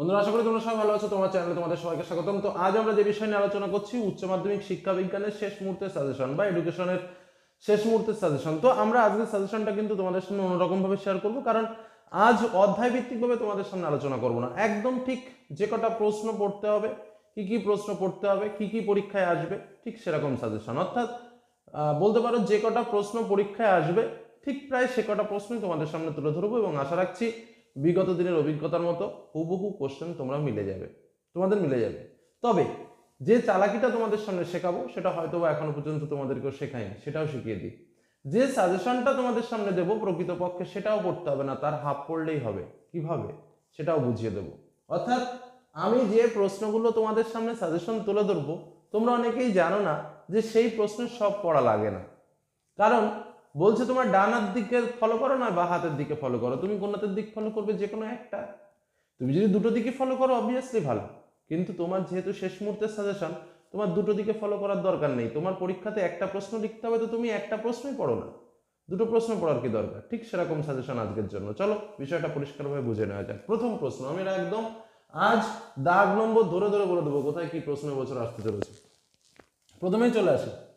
বন্ধুরা, আশা করি তোমরা সবাই ভালো আছো। তোমার চ্যানেলে তোমাদের সবাইকে স্বাগতম। তো আজ আমরা যে বিষয় নিয়ে আলোচনা করছি, উচ্চ মাধ্যমিক শিক্ষা বিজ্ঞানের শেষ মুহূর্তের সাজেশন বা এডুকেশনের শেষ মুহূর্তের সাজেশন তো আমরা আজকের সাজেশনটা কিন্তু তোমাদের সামনে অন্যরকম ভাবে শেয়ার করব, কারণ আজ অধ্যায় ভিত্তিকভাবে তোমাদের সামনে আলোচনা করব না। একদম ঠিক যে কটা প্রশ্ন পড়তে হবে, কি কি প্রশ্ন পড়তে হবে, কি কি পরীক্ষায় আসবে, ঠিক সেরকম সাজেশন অর্থাৎ বলতে পারো যে কটা প্রশ্ন পরীক্ষায় আসবে, ঠিক প্রায় সে কটা প্রশ্নই তোমাদের সামনে তুলে ধরবো এবং আশা রাখছি বিগত দিনের অভিজ্ঞতার মতো হুবহু কোশ্চেন তোমরা মিলে যাবে। তোমাদের মিলে যাবে। তবে যে চালাকিটা তোমাদের সামনে শেখাবো, সেটা হয়তো বা এখনও পর্যন্ত তোমাদেরকেও শেখায়নি সেটাও শিখিয়ে দিই। যে সাজেশনটা তোমাদের সামনে দেবো প্রকৃতপক্ষে, সেটাও পড়তে হবে না, তার হাফ পড়লেই হবে। কীভাবে? সেটাও বুঝিয়ে দেবো। অর্থাৎ আমি যে প্রশ্নগুলো তোমাদের সামনে সাজেশন তুলে ধরবো, তোমরা অনেকেই জানো না যে সেই প্রশ্নের সব পড়া লাগে না। কারণ বলছে তোমার ডান হাত দিকে ফলো করো না বা হাতের দিকে ফলো করো। তুমি কোন হাতের দিক ফলো করবে যে কোনো একটা। তুমি যদি দুটো দিকে ফলো করো অবভিয়াসলি ভালো। কিন্তু তোমার যেহেতু শেষ মুহূর্তের সাজেশন তোমার দুটো দিকে ফলো করার দরকার নেই। তোমার পরীক্ষাতে একটা প্রশ্ন লিখতে হবে তো তুমি একটা প্রশ্নই পড়ো না। দুটো প্রশ্ন পড়ার কি দরকার? ঠিক সেরকম সাজেশন আজকের জন্য। চলো, বিষয়টা পরিষ্কারভাবে বুঝে নেওয়া যাক। প্রথম প্রশ্ন, আমি একদম আজ দাগ নম্বর ধরে ধরে বলে দেবো। কোথায় কি প্রশ্ন বছর আসতে চলেছে? প্রথমেই চলে আসে।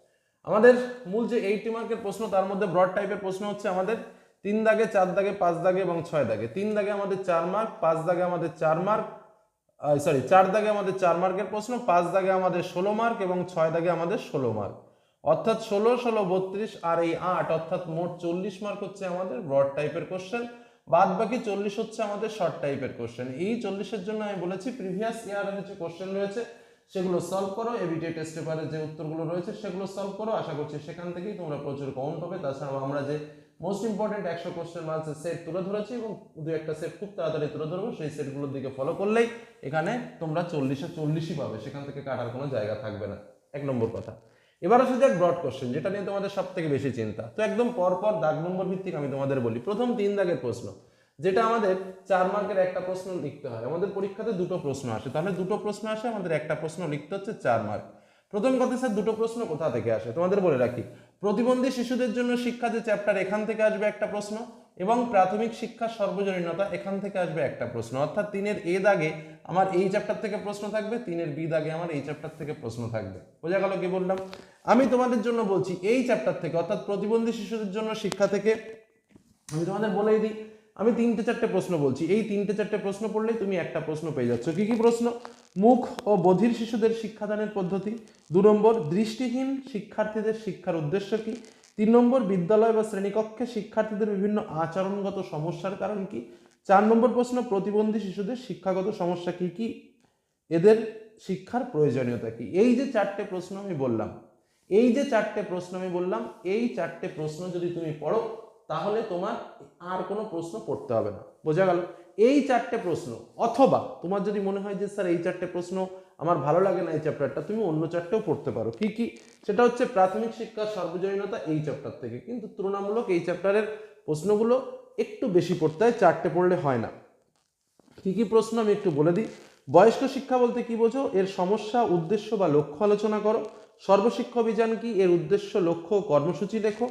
আমাদের মূল যে এইটি মার্কের প্রশ্ন, তার মধ্যে ব্রড টাইপের প্রশ্ন হচ্ছে আমাদের তিন দাগে চার দাগে, পাঁচ দাগে এবং ছয় দাগে। তিন দাগে আমাদের চার মার্ক পাঁচ দাগে আমাদের চার মার্ক সরি চার দাগে আমাদের চার মার্কের প্রশ্ন, পাঁচ দাগে আমাদের ষোলো মার্ক এবং ছয় দাগে আমাদের ষোলো মার্ক অর্থাৎ ষোলো ষোলো, বত্রিশ আর এই আট, অর্থাৎ মোট চল্লিশ মার্ক হচ্ছে আমাদের ব্রড টাইপের কোশ্চেন বাদ বাকি চল্লিশ হচ্ছে আমাদের শর্ট টাইপের কোশ্চেন এই চল্লিশের জন্য আমি বলেছি প্রিভিয়াস ইয়ারের হচ্ছে কোশ্চেন রয়েছে সেগুলো সলভ করো এবিটি টেস্ট পেপারের যে উত্তরগুলো রয়েছে সেগুলো সলভ করো। আশা করছি সেখান থেকেই তোমরা প্রচুর কমন পাবে। তাছাড়াও আমরা যে মোস্ট ইম্পর্টেন্ট একশো কোশ্চেন মার্কসের সেট তুলে ধরেছি এবং দু একটা সেট খুব তাড়াতাড়ি তুলে ধরবো, সেই সেটগুলোর দিকে ফলো করলেই এখানে তোমরা চল্লিশে চল্লিশই পাবে। সেখান থেকে কাটার কোনো জায়গা থাকবে না। এক নম্বর কথা। এবার আসে যাক ব্রড কোশ্চেন যেটা নিয়ে তোমাদের সব থেকে বেশি চিন্তা। তো একদম পরপর দাগ নম্বর ভিত্তিক আমি তোমাদের বলি। প্রথম তিন দাগের প্রশ্ন। যেটা আমাদের চার মার্কের একটা প্রশ্ন লিখতে হয়। আমাদের পরীক্ষাতে দুটো প্রশ্ন আসে। তাহলে দুটো প্রশ্ন আসে, আমাদের একটা প্রশ্ন লিখতে হচ্ছে চার মার্ক। প্রথম কথা, স্যার, দুটো প্রশ্ন কোথা থেকে আসে? তোমাদের বলে রাখি। প্রতিবন্ধী শিশুদের জন্য শিক্ষা যে চ্যাপ্টার এখান থেকে আসবে একটা প্রশ্ন এবং প্রাথমিক শিক্ষা সর্বজনীনতা, এখান থেকে আসবে একটা প্রশ্ন। অর্থাৎ তিনের এ দাগে আমার এই চ্যাপ্টার থেকে প্রশ্ন থাকবে, তিনের বি দাগে আমার এই চ্যাপ্টার থেকে প্রশ্ন থাকবে। বোঝা গেল কি বললাম? আমি তোমাদের জন্য বলছি, এই চ্যাপ্টার থেকে, অর্থাৎ প্রতিবন্ধী শিশুদের জন্য শিক্ষা থেকে, আমি তোমাদের বলেই দিই আমি তিনটে চারটে প্রশ্ন বলছি। এই তিনটে চারটে প্রশ্ন পড়লেই তুমি একটা প্রশ্ন পেয়ে যাচ্ছ। কি কি প্রশ্ন? মুখ ও বধির শিশুদের শিক্ষাদানের পদ্ধতি। দু নম্বর, দৃষ্টিহীন শিক্ষার্থীদের শিক্ষার উদ্দেশ্য কি? তিন নম্বর, বিদ্যালয় বা শ্রেণীকক্ষে শিক্ষার্থীদের বিভিন্ন আচরণগত সমস্যার কারণ কি? চার নম্বর প্রশ্ন, প্রতিবন্ধী শিশুদের শিক্ষাগত সমস্যা কি কি? এদের শিক্ষার প্রয়োজনীয়তা কি? এই যে চারটে প্রশ্ন আমি বললাম, এই যে চারটে প্রশ্ন আমি বললাম, এই চারটে প্রশ্ন যদি তুমি পড়ো তাহলে তোমার আর কোনো প্রশ্ন পড়তে হবে না। বোঝা গেল? এই চারটে প্রশ্ন, অথবা তোমার যদি মনে হয় যে, স্যার, এই চারটে প্রশ্ন আমার ভালো লাগে না এই চ্যাপ্টারটা তুমি অন্য চারটেও পড়তে পারো। কি কি? সেটা হচ্ছে প্রাথমিক শিক্ষার সর্বজনীনতা এই চ্যাপ্টার থেকে। কিন্তু তুলনামূলক এই চ্যাপ্টারের প্রশ্নগুলো একটু বেশি পড়তে হয়, চারটে পড়লে হয় না। কি কি প্রশ্ন আমি একটু বলে দিই? বয়স্ক শিক্ষা বলতে কি বোঝো? এর সমস্যা, উদ্দেশ্য বা লক্ষ্য আলোচনা করো। সর্বশিক্ষা অভিযান কি? এর উদ্দেশ্য, লক্ষ্য কর্মসূচি লেখো।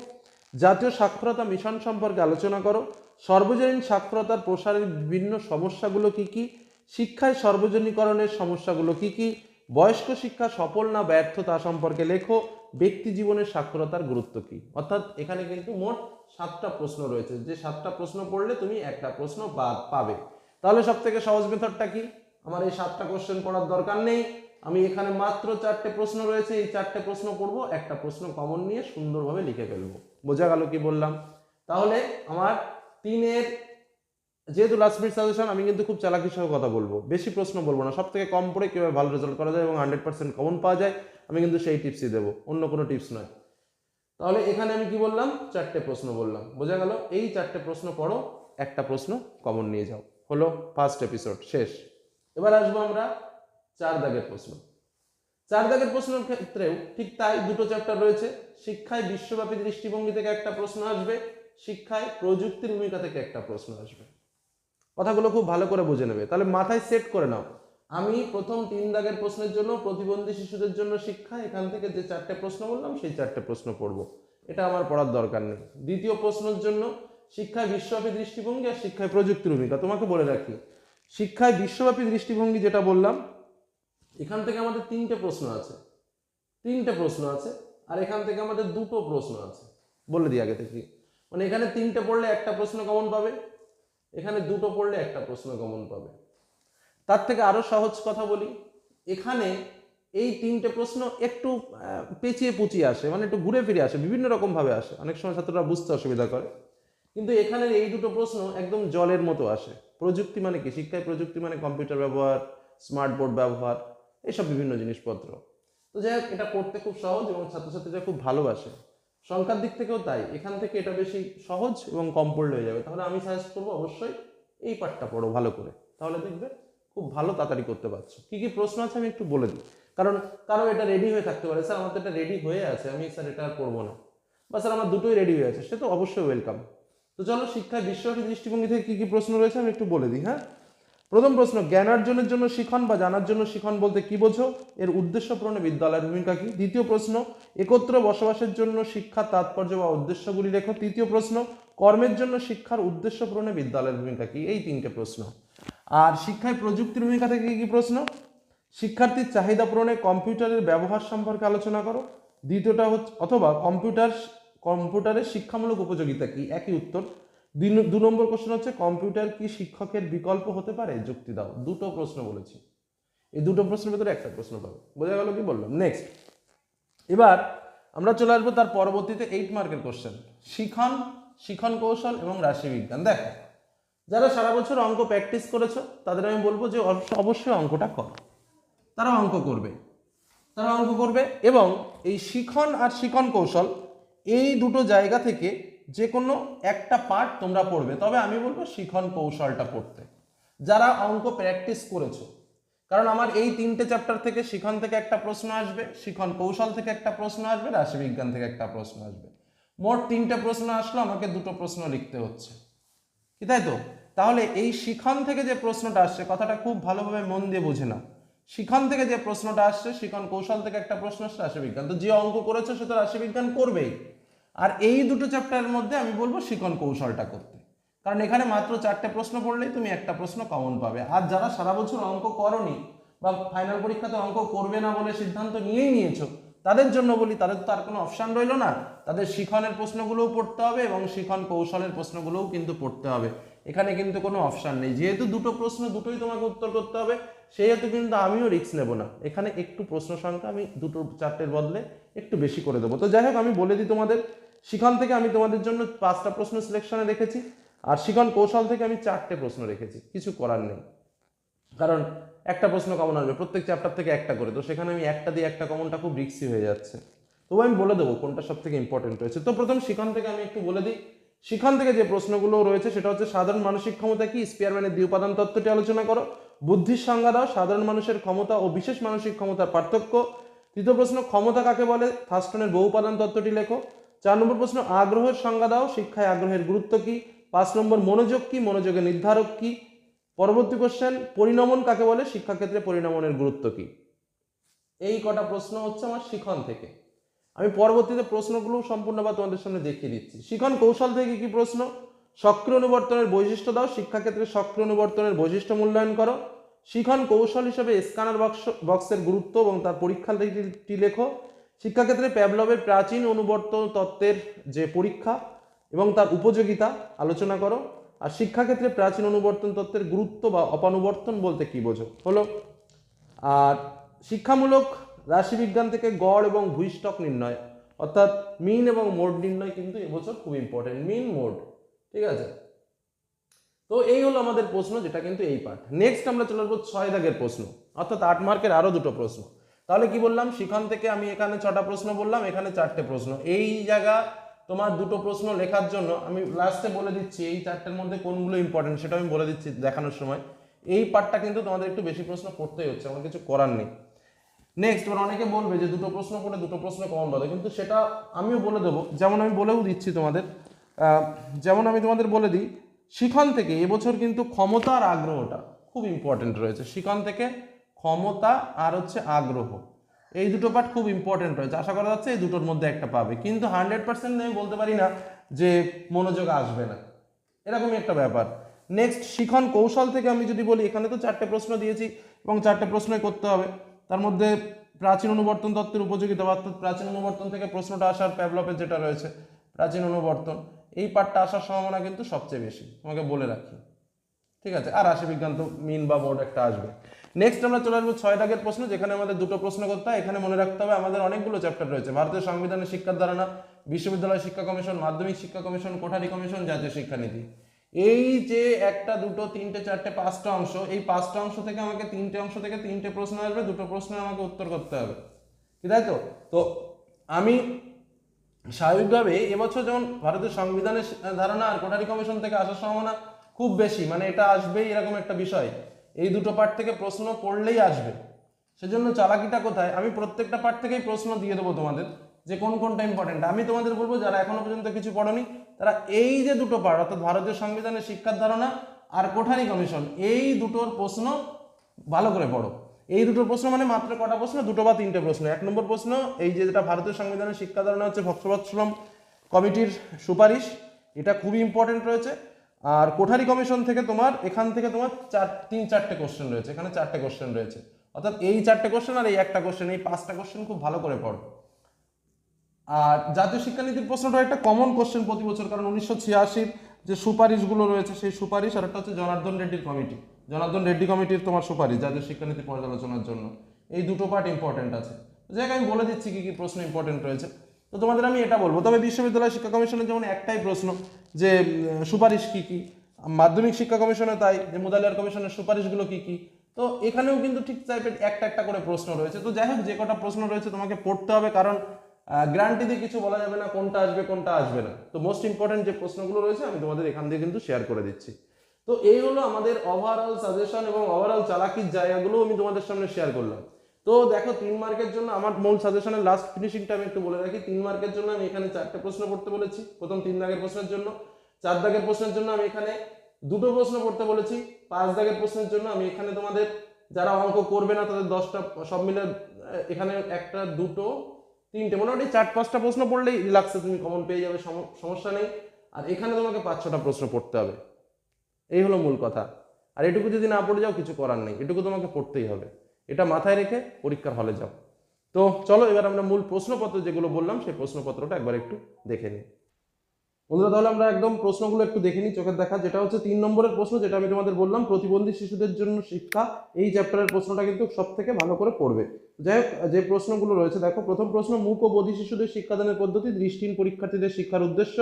জাতীয় সাক্ষরতা মিশন সম্পর্কে আলোচনা করো। সর্বজনীন সাক্ষরতার প্রসারের বিভিন্ন সমস্যাগুলো কি কি? শিক্ষায় সর্বজনীকরণের সমস্যাগুলো কি কি? বয়স্ক শিক্ষা সফল না ব্যর্থ তা সম্পর্কে লেখো। ব্যক্তি জীবনের সাক্ষরতার গুরুত্ব কি? অর্থাৎ এখানে কিন্তু মোট সাতটা প্রশ্ন রয়েছে। যে সাতটা প্রশ্ন পড়লে তুমি একটা প্রশ্ন বাদ পাবে। তাহলে সব থেকে সহজ মেথডটা কি? আমার এই সাতটা কোশ্চেন পড়ার দরকার নেই। আমি এখানে মাত্র চারটে প্রশ্ন রয়েছে। এই চারটে প্রশ্ন করব একটা প্রশ্ন কমন নিয়ে সুন্দরভাবে লিখে ফেলব। বোঝা গেল কি বললাম? তাহলে আমার তিনের যেহেতু লাস্ট মিনিট সাজেশন আমি কিন্তু খুব চালাকি সহ কথা বলব। বেশি প্রশ্ন বলব না। সব থেকে কম পড়ে কীভাবে ভালো রেজাল্ট করা যায় এবং হান্ড্রেড পার্সেন্ট কমন পাওয়া যায়, আমি কিন্তু সেই টিপসই দেবো। অন্য কোনো টিপস নয়। তাহলে এখানে আমি কি বললাম? চারটে প্রশ্ন বললাম। বোঝা গেল? এই চারটে প্রশ্ন পড়ো, একটা প্রশ্ন কমন নিয়ে যাও। হলো ফার্স্ট এপিসোড শেষ। এবার আসব আমরা চার দাগের প্রশ্ন। চার দাগের প্রশ্নের ক্ষেত্রেও ঠিক তাই দুটো চ্যাপ্টার রয়েছে। শিক্ষায় বিশ্বব্যাপী দৃষ্টিভঙ্গি থেকে একটা প্রশ্ন আসবে, শিক্ষায় প্রযুক্তির ভূমিকা থেকে একটা প্রশ্ন আসবে। কথাগুলো খুব ভালো করে বুঝে নেবে। তাহলে মাথায় সেট করে নাও। আমি প্রথম তিন দাগের প্রশ্নের জন্য, প্রতিবন্ধী শিশুদের জন্য শিক্ষা, এখান থেকে যে চারটে প্রশ্ন বললাম, সেই চারটে প্রশ্ন পড়ব। এটা আমার পড়ার দরকার নেই। দ্বিতীয় প্রশ্নের জন্য, শিক্ষায় বিশ্বব্যাপী দৃষ্টিভঙ্গি আর শিক্ষায় প্রযুক্তির ভূমিকা। তোমাকে বলে রাখি, শিক্ষায় বিশ্বব্যাপী দৃষ্টিভঙ্গি যেটা বললাম এখান থেকে আমাদের তিনটে প্রশ্ন আছে। তিনটে প্রশ্ন আছে আর এখান থেকে আমাদের দুটো প্রশ্ন আছে। বলে দিই আগে থেকে। মানে এখানে তিনটে পড়লে একটা প্রশ্ন কমন পাবে, এখানে দুটো পড়লে একটা প্রশ্ন কমন পাবে। তার থেকে আরও সহজ কথা বলি, এখানে এই তিনটে প্রশ্ন একটু পেঁচিয়ে পুচিয়ে আসে মানে একটু ঘুরে ফিরে আসে, বিভিন্ন রকম ভাবে আসে। অনেক সময় ছাত্ররা বুঝতে অসুবিধা করে। কিন্তু এখানে এই দুটো প্রশ্ন একদম জলের মতো আসে। প্রযুক্তি মানে কি? শিক্ষায় প্রযুক্তি মানে কম্পিউটার ব্যবহার, স্মার্ট বোর্ড ব্যবহার এইসব বিভিন্ন জিনিসপত্র। তো যাই হোক, এটা পড়তে খুব সহজ এবং ছাত্রছাত্রীরা খুব ভালোবাসে। সংখ্যার দিক থেকেও তাই, এখান থেকে এটা বেশি সহজ এবং কম পড়লে হয়ে যাবে। তাহলে আমি সাজেস্ট করব অবশ্যই এই পার্টটা পড়ো ভালো করে। তাহলে দেখবে খুব ভালো তাড়াতাড়ি করতে পারছ। কি কি প্রশ্ন আছে আমি একটু বলে দিই। কারণ কারও এটা রেডি হয়ে থাকতে পারে। স্যার আমার তো এটা রেডি হয়ে আছে। আমি স্যার এটা আর করব না। বা স্যার, আমার দুটোই রেডি হয়ে আছে। সে তো অবশ্যই ওয়েলকাম তো চলো, শিক্ষায় বিশ্বব্যাপী দৃষ্টিভঙ্গি থেকে কি কি প্রশ্ন রয়েছে আমি একটু বলে দিই হ্যাঁ? প্রথম প্রশ্ন জ্ঞানার্জনের জন্য শিখন বা জানার জন্য শিখন বলতে কি বোঝো? এর উদ্দেশ্য পূরণে বিদ্যালয়ের ভূমিকা কি? দ্বিতীয় প্রশ্ন, একত্র বসবাসের জন্য শিক্ষার তাৎপর্য বা উদ্দেশ্যগুলি লেখো তৃতীয় প্রশ্ন, কর্মের জন্য শিক্ষার উদ্দেশ্য পূরণে বিদ্যালয়ের ভূমিকা কি? এই তিনটে প্রশ্ন। আর শিক্ষায় প্রযুক্তির ভূমিকা থেকে কি প্রশ্ন? শিক্ষার্থীর চাহিদা পূরণে কম্পিউটারের ব্যবহার সম্পর্কে আলোচনা করো। দ্বিতীয়টা হচ্ছে, অথবা কম্পিউটার, কম্পিউটারের শিক্ষামূলক উপযোগিতা কি? একই উত্তর দু নম্বর কোশ্চেন হচ্ছে কম্পিউটার কি শিক্ষকের বিকল্প হতে পারে? যুক্তি দাও। দুটো প্রশ্ন বলেছি। এই দুটো প্রশ্নের ভেতরে একটা প্রশ্ন পাবে। বোঝা গেল কি বললাম? নেক্সট এবার আমরা চলে আসব তার পরবর্তীতে এইট মার্কের কোশ্চেন শিখন শিখন কৌশল এবং রাশিবিজ্ঞান। দেখো, যারা সারা বছর অঙ্ক প্র্যাকটিস করেছ, তাদের আমি বলব যে অবশ্য- অবশ্যই অঙ্কটা করো। তারা অঙ্ক করবে। তারা অঙ্ক করবে এবং এই শিখন আর শিখন কৌশল, এই দুটো জায়গা থেকে যে কোনো একটা পার্ট তোমরা পড়বে। তবে আমি বলব শিখন কৌশলটা পড়তে। যারা অঙ্ক প্র্যাকটিস করেছ, কারণ আমার এই তিনটে চ্যাপ্টার থেকে শিখন থেকে একটা প্রশ্ন আসবে, শিখন কৌশল থেকে একটা প্রশ্ন আসবে, রাশিবিজ্ঞান থেকে একটা প্রশ্ন আসবে। মোট তিনটে প্রশ্ন আসলো, আমাকে দুটো প্রশ্ন লিখতে হচ্ছে। কি তাই তো? তাহলে এই শিখন থেকে যে প্রশ্নটা আসছে, কথাটা খুব ভালোভাবে মন দিয়ে বুঝে নাও। শিখন থেকে যে প্রশ্নটা আসছে, শিখন কৌশল থেকে একটা প্রশ্ন আসছে, রাশিবিজ্ঞান। তো যে অঙ্ক করেছে, সে তো রাশিবিজ্ঞান করবেই। আর এই দুটো চ্যাপ্টারের মধ্যে আমি বলব শিকন কৌশলটা করতে। কারণ এখানে মাত্র চারটে প্রশ্ন পড়লেই তুমি একটা প্রশ্ন কমন পাবে। আর যারা সারা বছর অঙ্ক করনি বা ফাইনাল পরীক্ষাতে অঙ্ক করবে না বলে সিদ্ধান্ত নিয়েই নিয়েছো, তাদের জন্য বলি, তাদের তো আর কোনো অপশান রইল না। তাদের শিখনের প্রশ্নগুলোও পড়তে হবে এবং শিখন কৌশলের প্রশ্নগুলোও কিন্তু পড়তে হবে। এখানে কিন্তু কোনো অপশান নেই। যেহেতু দুটো প্রশ্ন, দুটোই তোমাকে উত্তর করতে হবে, সেহেতু কিন্তু আমিও রিস্ক নেব না। এখানে একটু প্রশ্ন সংখ্যা, আমি দুটো চারটের বদলে একটু বেশি করে দেবো। তো যাই হোক, আমি বলে দিই তোমাদের, শিখন থেকে আমি তোমাদের জন্য পাঁচটা প্রশ্ন সিলেকশনে রেখেছি, আর শিখন কৌশল থেকে আমি চারটে প্রশ্ন রেখেছি, কিছু করার নেই। কারণ একটা প্রশ্ন কমন আসবে, প্রত্যেক চ্যাপ্টার থেকে একটা করে, তো সেখানে আমি একটা দিয়ে একটা কমনটা খুব রিক্সি হয়ে যাচ্ছে। তবু আমি বলে দেবো কোনটা সব থেকে ইম্পর্টেন্ট রয়েছে। তো প্রথম শিখন থেকে আমি একটু বলে দিই শিখন থেকে যে প্রশ্নগুলো রয়েছে, সেটা হচ্ছে, সাধারণ মানসিক ক্ষমতা কি? স্পিয়ারম্যানের দ্বি উপাদান তত্ত্বটি আলোচনা করো। বুদ্ধির সংজ্ঞা দাও, সাধারণ মানুষের ক্ষমতা ও বিশেষ মানসিক ক্ষমতার পার্থক্য। তৃতীয় প্রশ্ন, ক্ষমতা কাকে বলে? থাস্টনের বহু উপাদান তত্ত্বটি লেখো। চার নম্বর প্রশ্ন, আগ্রহের সংজ্ঞা দাও, শিক্ষায় আগ্রহের গুরুত্ব কি? পাঁচ নম্বর, মনোযোগ কি? মনোযোগের নির্ধারক কি? পরবর্তী কোশ্চেন পরিণমন কাকে বলে? শিক্ষাক্ষেত্রে পরিণমনের গুরুত্ব কি? এই কটা প্রশ্ন হচ্ছে আমার শিখন থেকে। আমি পরবর্তীতে প্রশ্নগুলো সম্পূর্ণভাবে তোমাদের সামনে দেখিয়ে দিচ্ছি। শিখন কৌশল থেকে কি প্রশ্ন? সক্রিয় অনুবর্তনের বৈশিষ্ট্য দাও, শিক্ষাক্ষেত্রে সক্রিয় অনুবর্তনের বৈশিষ্ট্য মূল্যায়ন করো। শিখন কৌশল হিসেবে স্ক্যানার বক্স বক্সের গুরুত্ব এবং তার পরীক্ষা পরীক্ষাটি লেখো। শিক্ষাক্ষেত্রে প্যাবলবের প্রাচীন অনুবর্তন তত্ত্বের যে পরীক্ষা এবং তার উপযোগিতা আলোচনা করো। আর শিক্ষাক্ষেত্রে প্রাচীন অনুবর্তন তত্ত্বের গুরুত্ব বা অপানুবর্তন বলতে কি বোঝো? হলো, আর শিক্ষামূলক রাশিবিজ্ঞান থেকে গড় এবং ভূইষ্ঠক নির্ণয়, অর্থাৎ মিন এবং মোড নির্ণয় কিন্তু এবছর খুব ইম্পর্টেন্ট মিন, মোড, ঠিক আছে? তো এই হলো আমাদের প্রশ্ন, যেটা কিন্তু এই পার্ট নেক্সট আমরা চলে আসব ছয় দাগের প্রশ্ন, অর্থাৎ আট মার্কের আরও দুটো প্রশ্ন। তাহলে কি বললাম? সেখান থেকে আমি এখানে ছটা প্রশ্ন বললাম, এখানে চারটে প্রশ্ন। এই জায়গা তোমার দুটো প্রশ্ন লেখার জন্য আমি লাস্টে বলে দিচ্ছি, এই চারটের মধ্যে কোনগুলো ইম্পর্টেন্ট সেটা আমি বলে দিচ্ছি দেখানোর সময়। এই পার্টটা কিন্তু তোমাদের একটু বেশি প্রশ্ন করতেই হচ্ছে, আমার কিছু করার নেই। নেক্সট এবার অনেকে বলবে যে দুটো প্রশ্ন করে দুটো প্রশ্ন কমন বলে, কিন্তু সেটা আমিও বলে দেবো। যেমন আমি বলেও দিচ্ছি তোমাদের যেমন আমি তোমাদের বলে দিই, শিখন থেকে এবছর কিন্তু ক্ষমতা আর আগ্রহটা খুব ইম্পর্টেন্ট রয়েছে। শিখন থেকে ক্ষমতা আর হচ্ছে আগ্রহ, এই দুটো পার্ট খুব ইম্পর্টেন্ট রয়েছে। আশা করা যাচ্ছে এই দুটোর মধ্যে একটা পাবে। কিন্তু হান্ড্রেড পার্সেন্ট আমি বলতে পারি না যে মনোযোগ আসবে না। এরকমই একটা ব্যাপার। নেক্সট শিখন কৌশল থেকে আমি যদি বলি, এখানে তো চারটে প্রশ্ন দিয়েছি এবং চারটে প্রশ্নই করতে হবে। তার মধ্যে প্রাচীন অনুবর্তন তত্ত্বের উপযোগিতা, অর্থাৎ প্রাচীন অনুবর্তন থেকে প্রশ্নটা আসার প্যাভলপের যেটা রয়েছে, প্রাচীন অনুবর্তন, এই পার্টটা আসার সম্ভাবনা কিন্তু সবচেয়ে বেশি। তোমাকে বলে রাখি। ঠিক আছে? আর রাশি বিজ্ঞান তো মিন বা বোর্ড একটা আসবে। নেক্সট আমরা চলে আসব ছয় দাগের প্রশ্ন, যেখানে আমাদের দুটো প্রশ্ন করতে হয় এখানে মনে রাখতে হবে আমাদের অনেকগুলো চ্যাপ্টার রয়েছে। ভারতীয় সংবিধানের শিক্ষার ধারণা, বিশ্ববিদ্যালয় শিক্ষা কমিশন, মাধ্যমিক শিক্ষা কমিশন, কোঠারি কমিশন, জাতীয় শিক্ষানীতি। এই যে একটা, দুটো, তিনটে, চারটে, পাঁচটা অংশ, এই পাঁচটা অংশ থেকে আমাকে তিনটে অংশ থেকে তিনটে প্রশ্ন আসবে, দুটো প্রশ্নের আমাকে উত্তর করতে হবে। ঠিক আছে তো? তো আমি স্বাভাবিকভাবে এবছর যেমন ভারতের সংবিধানের ধারণা আর কোঠারি কমিশন থেকে আসার সম্ভাবনা খুব বেশি মানে এটা আসবেই এরকম একটা বিষয়। এই দুটো পার্ট থেকে প্রশ্ন করলেই আসবে। সেজন্য চালাকিটা কোথায়? আমি প্রত্যেকটা পার্ট থেকেই প্রশ্ন দিয়ে দেবো তোমাদের, যে কোন কোনটা ইম্পর্টেন্ট আমি তোমাদের বলব, যারা এখনও পর্যন্ত কিছু পড়নি তারা এই যে দুটো পার্ট অর্থাৎ ভারতীয় সংবিধানের শিক্ষার ধারণা আর কোঠারি কমিশন, এই দুটোর প্রশ্ন ভালো করে পড়ো। এই দুটো প্রশ্ন মানে মাত্র কটা প্রশ্ন? দুটো বা তিনটে প্রশ্ন। এক নম্বর প্রশ্ন, এই যে যেটা ভারতীয় সংবিধানের শিক্ষা ধারণা হচ্ছে ভক্তবৎসলম কমিটির সুপারিশ, এটা খুবই ইম্পর্টেন্ট রয়েছে। আর কোঠারি কমিশন থেকে তোমার, এখান থেকে তোমার চার, তিন, চারটে কোশ্চেন রয়েছে। এখানে চারটে কোশ্চেন রয়েছে। অর্থাৎ এই চারটে কোশ্চেন আর এই একটা কোশ্চেন এই পাঁচটা কোশ্চেন খুব ভালো করে পড়ো। আর জাতীয় শিক্ষানীতির প্রশ্নটা একটা কমন কোশ্চেন প্রতি বছর, কারণ উনিশশো ছিয়াশির যে সুপারিশগুলো রয়েছে সেই সুপারিশ, আর একটা হচ্ছে জনার্দন রেড্ডির কমিটি জনার্দন রেড্ডি কমিটির তোমার সুপারিশ জাতীয় শিক্ষানীতি পর্যালোচনার জন্য। এই দুটো পার্ট ইম্পর্টেন্ট আছে। জায়গায় আমি বলে দিচ্ছি কী কী প্রশ্ন ইম্পর্টেন্ট রয়েছে। তো তোমাদের আমি এটা বলব। তবে বিশ্ববিদ্যালয় শিক্ষা কমিশনের যেমন একটাই প্রশ্ন যে সুপারিশ কী কী? মাধ্যমিক শিক্ষা কমিশনে তাই, যে মুদালিয়ার কমিশনের সুপারিশগুলো কী কী? তো এখানেও কিন্তু ঠিক টাইপের একটা একটা করে প্রশ্ন রয়েছে। তো যাই হোক, যে কটা প্রশ্ন রয়েছে তোমাকে পড়তে হবে, কারণ গ্যারান্টি দিয়ে কিছু বলা যাবে না কোনটা আসবে কোনটা আসবে না। তো মোস্ট ইম্পর্টেন্ট যে প্রশ্নগুলো রয়েছে, আমি তোমাদের এখান থেকে কিন্তু শেয়ার করে দিচ্ছি। তো এই হলো আমাদের ওভারঅল সাজেশন এবং ওভারঅল চালাকির জায়গাগুলো আমি তোমাদের সামনে শেয়ার করলাম। তো দেখো, তিন মার্কের জন্য আমার মূল সাজেশনের লাস্ট ফিনিশিংটা আমি একটু বলে রাখি। তিন মার্কের জন্য আমি এখানে চারটে প্রশ্ন পড়তে বলেছি। প্রথম তিন দাগের প্রশ্নের জন্য, চার দাগের প্রশ্নের জন্য আমি এখানে দুটো প্রশ্ন পড়তে বলেছি। পাঁচ দাগের প্রশ্নের জন্য আমি এখানে তোমাদের, যারা অঙ্ক করবে না, তাদের দশটা সব মিলে, এখানে একটা, দুটো তিনটে, মোটামুটি চার, পাঁচটা প্রশ্ন পড়লেই রিল্যাক্সে তুমি কমন পেয়ে যাবে, সম- সমস্যা নেই। আর এখানে তোমাকে পাঁচ, ছটা প্রশ্ন পড়তে হবে। এই হলো মূল কথা। আর এটুকু যদি না পড়ে যাও, কিছু করার নেই। এটুকু তোমাকে পড়তেই হবে। এটা মাথায় রেখে পরীক্ষার হলে যাও। তো চলো, এবার আমরা মূল প্রশ্নপত্র যেগুলো বললাম, সেই প্রশ্নপত্রটা একবার একটু দেখে নিই। বন্ধুরা, তাহলে আমরা একদম প্রশ্নগুলো একটু দেখে নিই চোখের দেখা। যেটা হচ্ছে তিন নম্বরের প্রশ্ন যেটা আমি তোমাদের বললাম, প্রতিবন্ধী শিশুদের জন্য শিক্ষা, এই চ্যাপ্টারের প্রশ্নটা কিন্তু সব থেকে ভালো করে পড়বে। যাই হোক, যে প্রশ্নগুলো রয়েছে, দেখো, প্রথম প্রশ্ন, মূক ও বধি শিশুদের শিক্ষাদানের পদ্ধতি, দৃষ্টিহীন পরীক্ষার্থীদের শিক্ষার উদ্দেশ্য,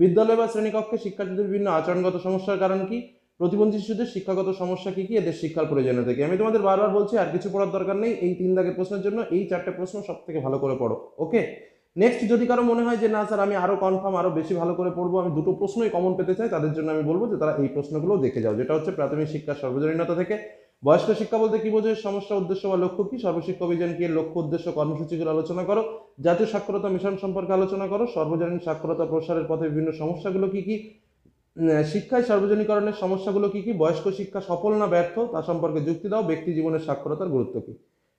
বিদ্যালয় বা শ্রেণীকক্ষে শিক্ষার্থীদের বিভিন্ন আচরণগত সমস্যার কারণ কি, প্রতিবন্ধী শিশুদের শিক্ষাগত সমস্যা কি কি, এদের শিক্ষার প্রয়োজনীয়তা কি আমি তোমাদের বারবার বলছি, আর কিছু পড়ার দরকার নেই, এই তিন দাগের প্রশ্নের জন্য এই চারটে প্রশ্ন সব থেকে ভালো করে পড়ো ওকে নেক্সট যদি কারও মনে হয় যে, না, স্যার, আমি আরও কনফার্ম আরও বেশি ভালো করে পড়ব, আমি দুটো প্রশ্নই কমন পেতে চাই, তাদের জন্য আমি বলব যে, তারা এই প্রশ্নগুলো দেখে যাও। যেটা হচ্ছে প্রাথমিক শিক্ষার সর্বজনীনতা থেকে। বয়স্ক শিক্ষা বলতে কি বোঝে সমস্যা, উদ্দেশ্য বা লক্ষ্য কি? সর্বশিক্ষা অভিযান কি? লক্ষ্য, উদ্দেশ্য, কর্মসূচিগুলো আলোচনা করো। জাতীয় সাক্ষরতা মিশন সম্পর্কে আলোচনা করো। সর্বজনীন সাক্ষরতা প্রসারের পথে বিভিন্ন সমস্যাগুলো কি কি? শিক্ষায় সর্বজনীকরণের সমস্যাগুলো কি কি? বয়স্ক শিক্ষা সফল না ব্যর্থ? তা সম্পর্কে যুক্তি দাও। ব্যক্তি জীবনের সাক্ষরতার গুরুত্ব কি?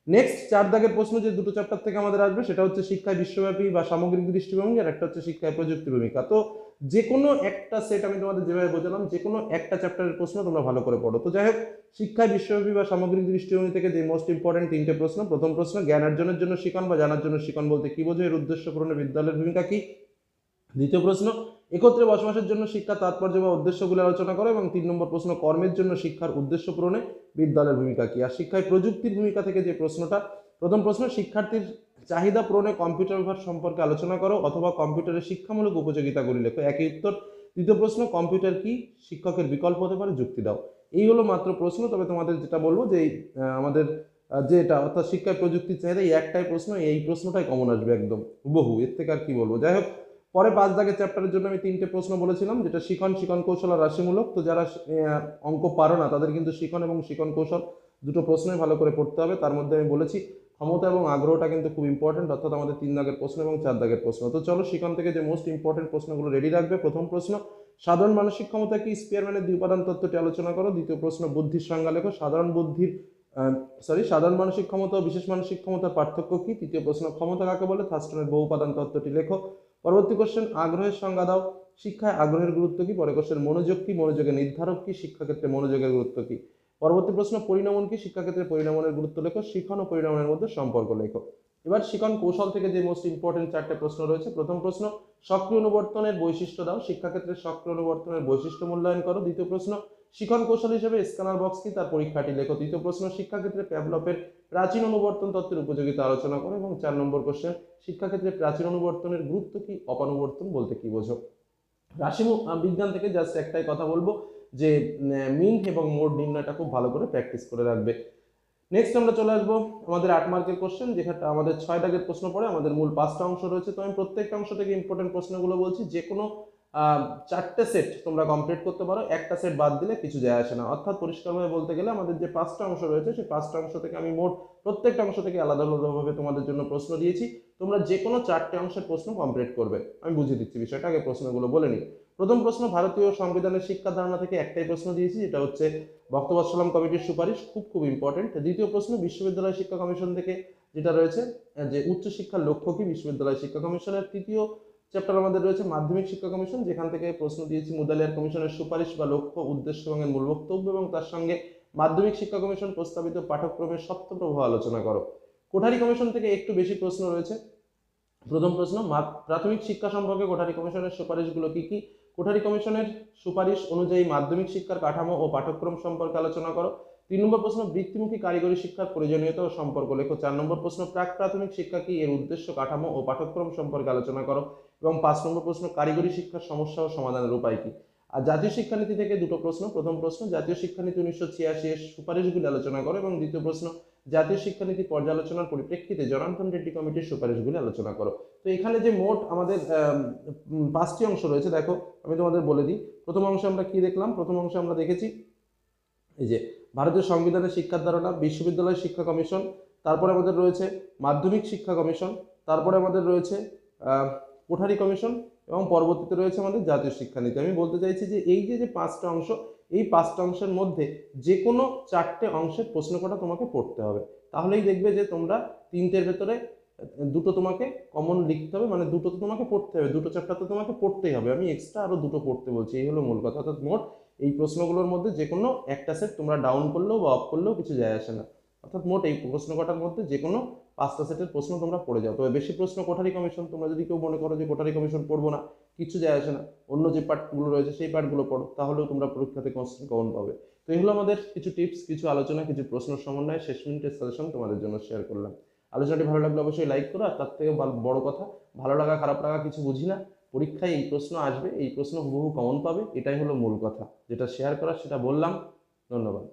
নেক্সট চার দাগের প্রশ্ন যে দুটো চ্যাপ্টার থেকে আমাদের আসবে, সেটা হচ্ছে শিক্ষায় বিশ্বব্যাপী বা সামগ্রিক দৃষ্টিভঙ্গি আর একটা হচ্ছে শিক্ষায় প্রযুক্তি ভূমিকা। তো যে কোনো একটা সেট আমি তোমাদের যেভাবে বোঝালাম, যে কোনো একটা চ্যাপ্টারের প্রশ্ন তোমরা ভালো করে পড়ো। তো যাই হোক শিক্ষায় বিশ্বব্যাপী বা সামগ্রিক দৃষ্টিভঙ্গি থেকে যে মোস্ট ইম্পর্টেন্ট তিনটে প্রশ্ন, প্রথম প্রশ্ন, জ্ঞান অর্জনের জন্য শিখন বা জানার জন্য শিখন বলতে কি বোঝো এর উদ্দেশ্য পূরণে বিদ্যালয়ের ভূমিকা কি? দ্বিতীয় প্রশ্ন একত্রে বসবাসের জন্য শিক্ষা তাৎপর্য বা উদ্দেশ্যগুলো আলোচনা করো এবং তিন নম্বর প্রশ্ন, কর্মের জন্য শিক্ষার উদ্দেশ্য পূরণে বিদ্যালয়ের ভূমিকা কি? আর শিক্ষায় প্রযুক্তির ভূমিকা থেকে যে প্রশ্নটা, প্রথম প্রশ্ন, শিক্ষার্থীর চাহিদা পূরণে কম্পিউটার ব্যবহার সম্পর্কে আলোচনা করো অথবা কম্পিউটারের শিক্ষামূলক উপযোগিতাগুলি লেখো। একই উত্তর। দ্বিতীয় প্রশ্ন, কম্পিউটার কি? শিক্ষকের বিকল্প হতে পারে, যুক্তি দাও। এই হলো মাত্র প্রশ্ন, তবে তোমাদের যেটা বলব যে আমাদের যে এটা, অর্থাৎ শিক্ষায় প্রযুক্তির চাহিদা, এই একটাই প্রশ্ন, এই প্রশ্নটাই কমন আসবে একদম। বহু এর থেকে আর কি বলব? যাই হোক পরে পাঁচ দাগের চ্যাপ্টারের জন্য আমি তিনটে প্রশ্ন বলেছিলাম, যেটা শিখন শিখন কৌশল আর রাশিমূলক। তো যারা অঙ্ক পারো না, তাদের কিন্তু শিখন এবং শিখন কৌশল দুটো প্রশ্নই ভালো করে পড়তে হবে। তার মধ্যে আমি বলেছি, ক্ষমতা এবং আগ্রহটা কিন্তু খুব ইম্পর্টেন্ট অর্থাৎ আমাদের তিন দাগের প্রশ্ন এবং চার দাগের প্রশ্ন। তো চলো সেখান থেকে যে মোস্ট ইম্পর্টেন্ট প্রশ্নগুলো রেডি রাখবে, প্রথম প্রশ্ন, সাধারণ মানসিক ক্ষমতা কি? স্পিয়ারম্যানের দুই উপাদান তত্ত্বটি আলোচনা করো। দ্বিতীয় প্রশ্ন, বুদ্ধির সংজ্ঞা লেখো। সাধারণ বুদ্ধির সরি সাধারণ মানসিক ক্ষমতা ও বিশেষ মানসিক ক্ষমতার পার্থক্য কি? তৃতীয় প্রশ্ন, ক্ষমতা কাকে বলে? থাস্টনের বহু উপাদান তত্ত্বটি লেখো। পরবর্তী কোশ্চেন আগ্রহের সংজ্ঞা দাও। শিক্ষায় আগ্রহের গুরুত্ব কি? পরে কোশ্চেন মনোযোগ কি? মনোযোগের নির্ধারক কি? শিক্ষাক্ষেত্রে মনোযোগের গুরুত্ব কি? পরবর্তী প্রশ্ন, পরিণমন কি? শিক্ষাক্ষেত্রে পরিণমনের গুরুত্ব লেখো, শিখন ও পরিণমনের মধ্যে সম্পর্ক লেখো। এবার শিখন কৌশল থেকে যে মোস্ট ইম্পর্টেন্ট চারটে প্রশ্ন রয়েছে, প্রথম প্রশ্ন, সক্রিয় অনুবর্তনের বৈশিষ্ট্য দাও। শিক্ষাক্ষেত্রে সক্রিয় অনুবর্তনের বৈশিষ্ট্য মূল্যায়ন করো। দ্বিতীয় প্রশ্ন, শিখন কৌশল হিসেবে স্ক্যানার বক্স কি? তার পরীক্ষাটি লেখো। তৃতীয় প্রশ্ন, শিক্ষাক্ষেত্রে প্যাভলপের প্রাচীন অনুবর্তন তত্ত্বের উপযোগিতা আলোচনা করো এবং চার নম্বর কোশ্চেন শিক্ষাক্ষেত্রে প্রাচীন অনুবর্তনের গুরুত্ব কি, অপানুবর্তন বলতে কি বোঝো? রাশিমু বিজ্ঞান থেকে জাস্ট একটাই কথা বলব যে মিন এবং মোড নির্ণয়টা খুব ভালো করে প্র্যাকটিস করে রাখবে। নেক্সট আমরা চলে আসব আমাদের আট মার্কের কোশ্চেন যেখানে আমাদের ছয় দাগের প্রশ্ন পড়ে, আমাদের মূল পাঁচটা অংশ রয়েছে। তো আমি প্রত্যেকটা অংশ থেকে ইম্পর্টেন্ট প্রশ্নগুলো বলছি যে কোনো চারটে সেট তোমরা কমপ্লিট করতে পারো। একটা সেট বাদ দিলে কিছু যায় আসে না। অর্থাৎ পরিষ্কারভাবে বলতে গেলে আমাদের যে পাঁচটা অংশ রয়েছে, সেই পাঁচটা অংশ থেকে আমি মোট প্রত্যেকটা অংশ থেকে আলাদা আলাদাভাবে তোমাদের জন্য প্রশ্ন দিয়েছি। তোমরা যে কোনো চারটে অংশের প্রশ্ন কমপ্লিট করবে। আমি বুঝিয়ে দিচ্ছি বিষয়টা, আগে প্রশ্নগুলো বলে নিই। প্রথম প্রশ্ন, ভারতীয় সংবিধানের শিক্ষা ধারণা থেকে একটাই প্রশ্ন দিয়েছি, যেটা হচ্ছে বক্তবৎসলম কমিটির সুপারিশ, খুব খুব ইম্পর্টেন্ট দ্বিতীয় প্রশ্ন, বিশ্ববিদ্যালয় শিক্ষা কমিশন থেকে যেটা রয়েছে, যে উচ্চশিক্ষার লক্ষ্য কি বিশ্ববিদ্যালয় শিক্ষা কমিশনের? তৃতীয় চ্যাপ্টার আমাদের রয়েছে মাধ্যমিক শিক্ষা কমিশন, যেখান থেকে প্রশ্ন দিয়েছি মুদালিয়ার কমিশনের সুপারিশ বা লক্ষ্য, উদ্দেশ্য এবং মূল বক্তব্য এবং তার সঙ্গে মাধ্যমিক শিক্ষা কমিশন প্রস্তাবিত পাঠ্যক্রমের সপ্ত প্রভাব আলোচনা করো। কোঠারি কমিশন থেকে একটু বেশি প্রশ্ন রয়েছে। প্রথম প্রশ্ন প্রাথমিক শিক্ষা সম্পর্কে কোঠারি কমিশনের সুপারিশগুলো কি কি? কোঠারি কমিশনের সুপারিশ অনুযায়ী মাধ্যমিক শিক্ষার কাঠামো ও পাঠ্যক্রম সম্পর্কে আলোচনা করো। তিন নম্বর প্রশ্ন, বৃত্তিমুখী কারিগরি শিক্ষার প্রয়োজনীয়তা ও সম্পর্ক লেখো। চার নম্বর প্রশ্ন, প্রাক প্রাথমিক শিক্ষা কি? এর উদ্দেশ্য, কাঠামো ও পাঠ্যক্রম সম্পর্কে আলোচনা করো। এবং পাঁচ নম্বর প্রশ্ন, কারিগরি শিক্ষার সমস্যা ও সমাধানের উপায় কি? আর জাতীয় শিক্ষানীতি থেকে দুটো প্রশ্ন, প্রথম প্রশ্ন, জাতীয় শিক্ষানীতি উনিশশো ছিয়াশি এর সুপারিশগুলি আলোচনা করো এবং দ্বিতীয় প্রশ্ন, জাতীয় শিক্ষানীতি পর্যালোচনার পরিপ্রেক্ষিতে জনার্দন রেড্ডি কমিটির সুপারিশগুলি আলোচনা করো। তো এখানে যে মোট আমাদের পাঁচটি অংশ রয়েছে, দেখো, আমি তোমাদের বলে দিই। প্রথম অংশে আমরা কি দেখলাম? প্রথম অংশে আমরা দেখেছি এই যে ভারতীয় সংবিধানের শিক্ষার ধারণা, বিশ্ববিদ্যালয় শিক্ষা কমিশন, তারপরে আমাদের রয়েছে মাধ্যমিক শিক্ষা কমিশন, তারপরে আমাদের রয়েছে কোঠারি কমিশন এবং পরবর্তীতে রয়েছে আমাদের জাতীয় শিক্ষানীতি। আমি বলতে চাইছি যে এই যে যে পাঁচটা অংশ, এই পাঁচটা অংশের মধ্যে যে কোনো চারটে অংশের প্রশ্ন কটা তোমাকে পড়তে হবে। তাহলেই দেখবে যে তোমরা তিনটের ভেতরে দুটো তোমাকে কমন লিখতে হবে মানে দুটো তো তোমাকে পড়তে হবে, দুটো চ্যাপ্টার তো তোমাকে পড়তেই হবে। আমি এক্সট্রা আরও দুটো পড়তে বলছি, এই হলো মূল কথা। অর্থাৎ মোট এই প্রশ্নগুলোর মধ্যে যে কোনো একটা সেট তোমরা ডাউন করলেও বা অফ করলেও কিছু যায় আসে না। অর্থাৎ মোট এই প্রশ্ন কটার মধ্যে যে কোনো পাঁচটা সেটের প্রশ্ন তোমরা পড়ে যাও। তবে বেশি প্রশ্ন কোঠারি কমিশন, তোমরা যদি কেউ মনে করো যে কোঠারি কমিশন পড়ব না, কিছু যায় আসে না। অন্য যে পার্টগুলো রয়েছে, সেই পার্টগুলো পড়ো, তাহলেও তোমরা পরীক্ষাতে কমন পাবে। তো এগুলো আমাদের কিছু টিপস কিছু আলোচনা, কিছু প্রশ্ন সমন্বয়ে শেষ মিনিটের সাজেশন তোমাদের জন্য শেয়ার করলাম। আলোচনাটি ভালো লাগলে অবশ্যই লাইক করো, আর তার থেকে বড় কথা, ভালো লাগা, খারাপ লাগা কিছু বুঝি না। পরীক্ষায় এই প্রশ্ন আসবে, এই প্রশ্ন হুবহু কমন পাবে, এটাই হলো মূল কথা। যেটা শেয়ার করার, সেটা বললাম। ধন্যবাদ।